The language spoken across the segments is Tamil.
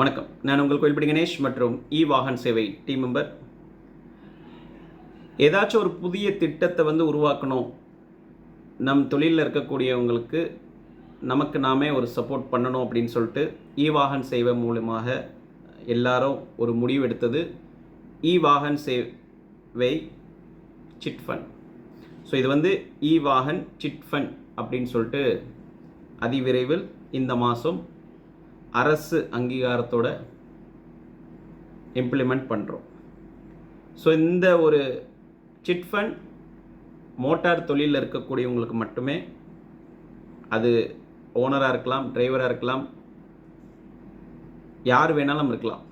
வணக்கம். நான் உங்கள் கோயில்படி கணேஷ் மற்றும் இ வாகன் சேவை டீம் மெம்பர் ஏதாச்சும் ஒரு புதிய திட்டத்தை வந்து உருவாக்கணும். நம் தொழிலில் இருக்கக்கூடியவங்களுக்கு நமக்கு நாமே ஒரு சப்போர்ட் பண்ணணும் அப்படின்னு சொல்லிட்டு இ வாகன் சேவை மூலமாக எல்லாரும் ஒரு முடிவு எடுத்தது. இ வாகன் சேவை சிட் ஃபண்ட். ஸோ இது வந்து இ வாகன் சிட் ஃபண்ட் அப்படின்னு சொல்லிட்டு அதிவிரைவில் இந்த மாதம் அரசு அங்கீகாரத்தோட இம்ப்ளிமெண்ட் பண்ணுறோம் ஸோ இந்த ஒரு சிட் ஃபண்ட் மோட்டார் தொழிலில் இருக்கக்கூடியவங்களுக்கு மட்டுமே அது ஓனராக இருக்கலாம் டிரைவராக இருக்கலாம் யார் வேணாலும் இருக்கலாம்.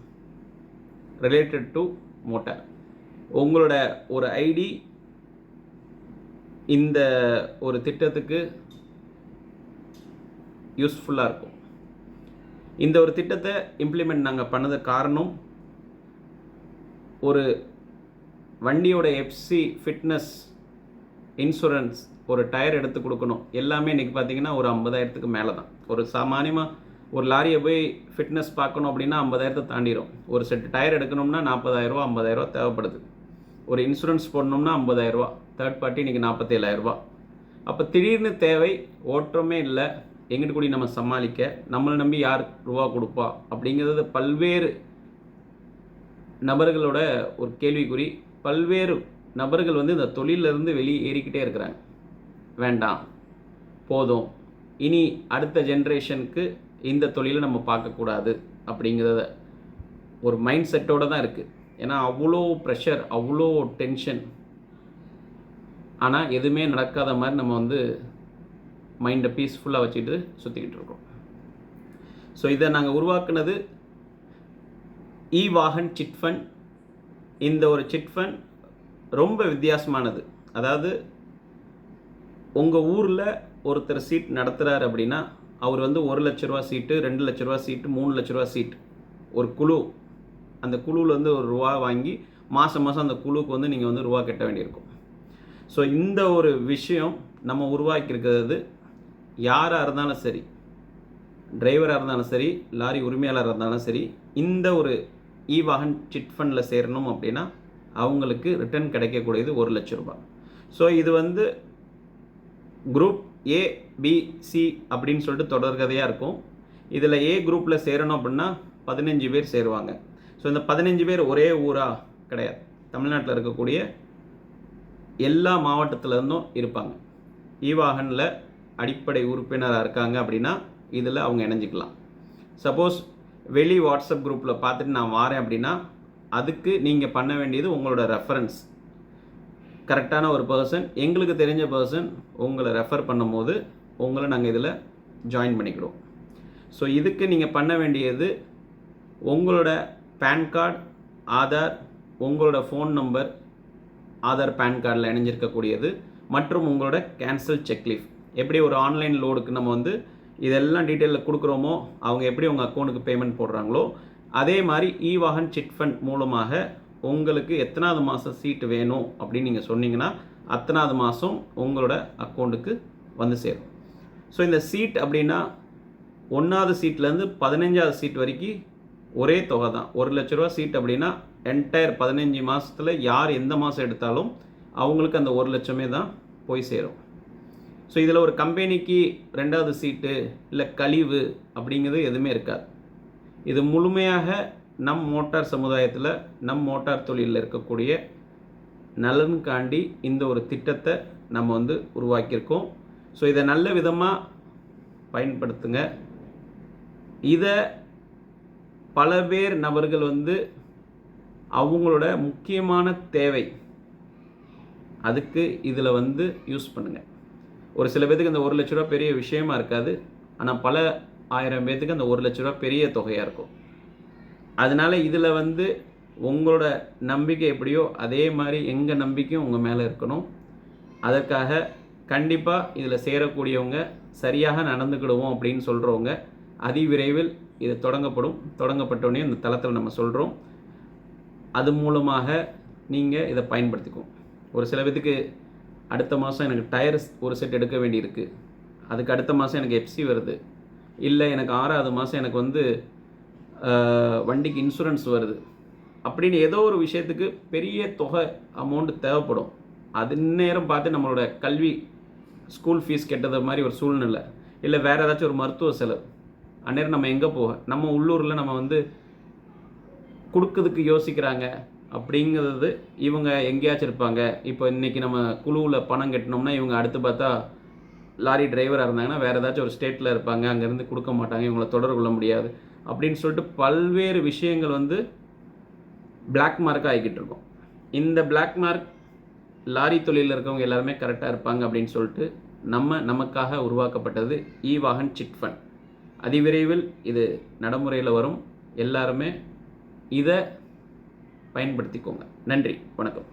ரிலேட்டட் டு மோட்டார் உங்களோட ஒரு ஐடி இந்த ஒரு திட்டத்துக்கு யூஸ்ஃபுல்லாக இருக்கும். இந்த ஒரு திட்டத்தை இம்ப்ளிமெண்ட் நாங்கள் பண்ணது காரணம் ஒரு வண்டியோட எஃப்சி ஃபிட்னஸ் இன்சூரன்ஸ் ஒரு டயர் எடுத்து கொடுக்கணும். எல்லாமே இன்றைக்கி பார்த்தீங்கன்னா ஒரு ஐம்பதாயிரத்துக்கு மேலே தான் ஒரு சாமானியமாக ஒரு லாரியை போய் ஃபிட்னஸ் பார்க்கணும் அப்படின்னா ஐம்பதாயிரத்தை தாண்டிடும் ஒரு செட் டயர் எடுக்கணும்னா நாற்பதாயிரரூவா ஐம்பதாயிரரூவா தேவைப்படுது. ஒரு இன்சூரன்ஸ் போடணும்னா ஐம்பதாயிரரூவா. தேர்ட் பார்ட்டி இன்றைக்கி நாற்பத்தேழாயிரரூவா அப்போ திடீர்னு தேவை ஓட்டமே இல்லை. எங்கிட்ட கூடி நம்ம சமாளிக்க நம்மளை நம்பி யார் ரூபா கொடுப்பா அப்படிங்கிறது பல்வேறு நபர்களோட ஒரு கேள்விக்குறி. பல்வேறு நபர்கள் வந்து இந்த தொழிலிருந்து வெளியே ஏறிக்கிட்டே இருக்கிறாங்க. வேண்டாம் போதும். இனி அடுத்த ஜென்ரேஷனுக்கு இந்த தொழிலை நம்ம பார்க்கக்கூடாது அப்படிங்கிறத ஒரு மைண்ட் செட்டோடு தான் இருக்குது ஏன்னா அவ்வளோ ப்ரெஷர் அவ்வளோ டென்ஷன் ஆனால் எதுவுமே நடக்காத மாதிரி நம்ம வந்து மைண்டை பீஸ்ஃபுல்லாக வச்சுட்டு சுற்றிக்கிட்டு இருக்கோம். ஸோ இதை நாங்கள் உருவாக்குனது இ வாகன் சிட் ஃபண்ட் இந்த ஒரு சிட் ஃபண்ட் ரொம்ப வித்தியாசமானது. அதாவது உங்கள் ஊரில் ஒருத்தர் சீட் நடத்துகிறார் அப்படின்னா அவர் வந்து ஒரு லட்ச ரூபா சீட்டு ரெண்டு லட்ச ரூபா சீட்டு மூணு லட்ச ரூபா சீட் ஒரு குழு. அந்த குழுவில் வந்து ஒரு ரூபா வாங்கி மாதம் மாதம் அந்த குழுவுக்கு வந்து நீங்கள் வந்து ரூபா கட்ட வேண்டியிருக்கும். ஸோ இந்த ஒரு விஷயம் நம்ம உருவாக்கியிருக்கிறது யாராக இருந்தாலும் சரி டிரைவராக இருந்தாலும் சரி லாரி உரிமையாளராக இருந்தாலும் சரி இந்த ஒரு இ வாகன் சிட் ஃபண்டில் சேரணும் அப்படின்னா அவங்களுக்கு ரிட்டர்ன் கிடைக்கக்கூடியது ஒரு லட்ச ரூபாய். ஸோ இது வந்து குரூப் ஏ பி சி அப்படின்னு சொல்லிட்டு தொடர்கதையாக இருக்கும். இதில் ஏ குரூப்பில் சேரணும் அப்படின்னா பதினஞ்சு பேர் சேருவாங்க. ஸோ இந்த பதினஞ்சு பேர் ஒரே ஊராக கிடையாது. தமிழ்நாட்டில் இருக்கக்கூடிய எல்லா மாவட்டத்திலேருந்தும் இருப்பாங்க. இ வாகனில் அடிப்படை உறுப்பினராக இருக்காங்க அப்படின்னா இதில் அவங்க இணைஞ்சிக்கலாம். சப்போஸ் வெளி வாட்ஸ்அப் குரூப்பில் பார்த்துட்டு நான் வாரேன் அப்படின்னா அதுக்கு நீங்கள் பண்ண வேண்டியது உங்களோட ரெஃபரன்ஸ் கரெக்டான ஒரு பர்சன் எங்களுக்கு தெரிஞ்ச பர்சன் உங்களை ரெஃபர் பண்ணும்போது உங்களை நாங்கள் இதில் ஜாயின் பண்ணிக்கிறோம். ஸோ இதுக்கு நீங்கள் பண்ண வேண்டியது உங்களோட பேன் கார்டு ஆதார் உங்களோட ஃபோன் நம்பர் ஆதார் பேன் கார்டில் இணைஞ்சிருக்கக்கூடியது மற்றும் உங்களோட கேன்சல் செக்லீஃப் எப்படி ஒரு ஆன்லைன் லோடுக்கு நம்ம வந்து இதெல்லாம் டீட்டெயிலில் கொடுக்குறோமோ அவங்க எப்படி உங்கள் அக்கௌண்ட்டுக்கு பேமெண்ட் போடுறாங்களோ அதே மாதிரி இ வாகன் சிட் ஃபண்ட் மூலமாக உங்களுக்கு எத்தனாவது மாதம் சீட்டு வேணும் அப்படின்னு நீங்கள் சொன்னீங்கன்னா அத்தனாவது மாதம் உங்களோட அக்கௌண்ட்டுக்கு வந்து சேரும். ஸோ இந்த சீட் அப்படின்னா ஒன்றாவது சீட்லேருந்து பதினஞ்சாவது சீட் வரைக்கும் ஒரே தொகை தான். ஒரு லட்ச ரூபா சீட் அப்படின்னா என்டையர் பதினஞ்சு மாதத்தில் யார் எந்த மாதம் எடுத்தாலும் அவங்களுக்கு அந்த ஒரு லட்சமே தான் போய் சேரும். ஸோ இதில் ஒரு கம்பெனிக்கு ரெண்டாவது சீட்டு இல்லை கழிவு அப்படிங்கிறது எதுவுமே இருக்காது. இது முழுமையாக நம் மோட்டார் சமுதாயத்தில் நம் மோட்டார் தொழிலில் இருக்கக்கூடிய நலனுக்காண்டி இந்த ஒரு திட்டத்தை நம்ம வந்து உருவாக்கியிருக்கோம். ஸோ இதை நல்ல விதமாக பயன்படுத்துங்க. இதை பல பேர் நபர்கள் வந்து அவங்களோட முக்கியமான தேவை. அதுக்கு இதில் வந்து யூஸ் பண்ணுங்கள் ஒரு சில பேத்துக்கு அந்த ஒரு லட்ச ரூபா பெரிய விஷயமா இருக்காது. ஆனால் பல ஆயிரம் பேத்துக்கு அந்த ஒரு லட்ச ரூபா பெரிய தொகையாக இருக்கும். அதனால் இதில் வந்து உங்களோட நம்பிக்கை எப்படியோ அதே மாதிரி எங்கள் நம்பிக்கையும் உங்கள் மேலே இருக்கணும். அதற்காக கண்டிப்பாக இதில் சேரக்கூடியவங்க சரியாக நடந்துக்கிடுவோம் அப்படின்னு சொல்கிறவங்க அதிவிரைவில் இது தொடங்கப்படும். தொடங்கப்பட்டோடனே இந்த தளத்தில் நம்ம சொல்கிறோம் அது மூலமாக நீங்கள் இதை பயன்படுத்திக்குவோம். ஒரு சில பேத்துக்கு அடுத்த மாதம் எனக்கு டயர்ஸ் ஒரு செட் எடுக்க வேண்டியிருக்கு. அதுக்கு அடுத்த மாதம் எனக்கு எஃப்சி வருது. இல்லை எனக்கு ஆறாவது மாதம் எனக்கு வந்து வண்டிக்கு இன்சூரன்ஸ் வருது. அப்படின்னு ஏதோ ஒரு விஷயத்துக்கு பெரிய தொகை அமௌண்ட் தேவைப்படும். அது நேரம் பார்த்து நம்மளோட கல்வி ஸ்கூல் ஃபீஸ் கெட்டது மாதிரி ஒரு சூழ்நிலை. இல்லை வேறு ஏதாச்சும் ஒரு மருத்துவ செலவு. அந்நேரம் நம்ம எங்கே போக? நம்ம உள்ளூரில் நம்ம வந்து கொடுக்கறதுக்கு யோசிக்கிறாங்க. அப்படிங்கிறது இவங்க எங்கேயாச்சும் இருப்பாங்க. இப்போ இன்றைக்கி நம்ம குழுவில் பணம் கட்டினோம்னா இவங்க அடுத்து பார்த்தா லாரி டிரைவராக இருந்தாங்கன்னா வேறு ஏதாச்சும் ஒரு ஸ்டேட்டில் இருப்பாங்க. அங்கேருந்து கொடுக்க மாட்டாங்க. இவங்கள தொடர்பு கொள்ள முடியாது. அப்படின்னு சொல்லிட்டு பல்வேறு விஷயங்கள் வந்து பிளாக் மார்க் ஆகிக்கிட்டு இருக்கும். இந்த பிளாக் மார்க் லாரி தொழிலில் இருக்கவங்க எல்லாருமே கரெக்டாக இருப்பாங்க அப்படின்னு சொல்லிட்டு நம்ம நமக்காக உருவாக்கப்பட்டது இ வாகன் சிட் ஃபண்ட். அதிவிரைவில் இது நடைமுறையில் வரும். எல்லாருமே இதை பயன்படுத்திக்கோங்க. நன்றி. வணக்கம்.